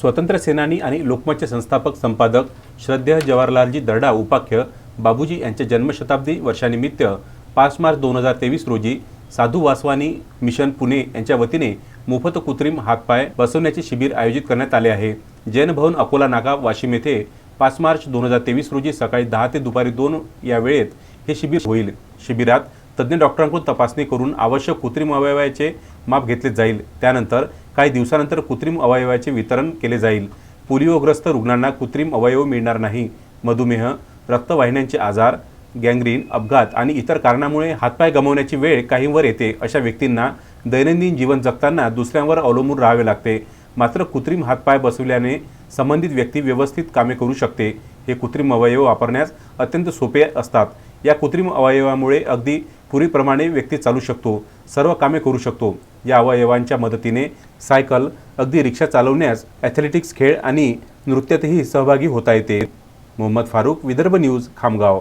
स्वतंत्र सेनानी आणि लोकमतचे संस्थापक संपादक श्रद्धेय जवाहरलालजी दर्डा उपाख्य बाबूजी यांच्या जन्मशताब्दी वर्षानिमित्त पाच मार्च दोन हजार तेवीस रोजी साधू वासवानी मिशन पुणे यांच्या वतीने मोफत कृत्रिम हातपाय बसवण्याचे शिबिर आयोजित करण्यात आले आहे. जैन भवन अकोला नाका वाशिम येथे पाच मार्च दोन हजार तेवीस रोजी सकाळी दहा ते दुपारी दोन या वेळेत हे शिबिर होईल. शिबिरात तज्ज्ञ डॉक्टरांकडून तपासणी करून आवश्यक कृत्रिम अवयवाचे माप घेतले जाईल. त्यानंतर काही दिवसानंतर कृत्रिम अवयवाचे वितरण केले जाईल. पोलिओग्रस्त रुग्णांना कृत्रिम अवयव मिळणार नाही. मधुमेह रक्तवाहिन्यांचे आजार गँग्रीन अपघात आणि इतर कारणामुळे हातपाय गमावण्याची वेळ काहींवर येते अशा व्यक्तींना दैनंदिन जीवन जगताना दुसऱ्यांवर अवलंबून राहावे लागते. मात्र कृत्रिम हातपाय बसविल्याने संबंधित व्यक्ती व्यवस्थित कामे करू शकते. हे कृत्रिम अवयव वापरण्यास अत्यंत सोपे असतात. या कृत्रिम अवयवामुळे अगदी पूर्वीप्रमाणे व्यक्ती चालू शकतो सर्व कामे करू शकतो. या अवयवांच्या मदतीने सायकल अगदी रिक्षा चालवण्यास ॲथलेटिक्स खेळ आणि नृत्यातही सहभागी होता येते. मोहम्मद फारूक विदर्भ न्यूज खामगाव.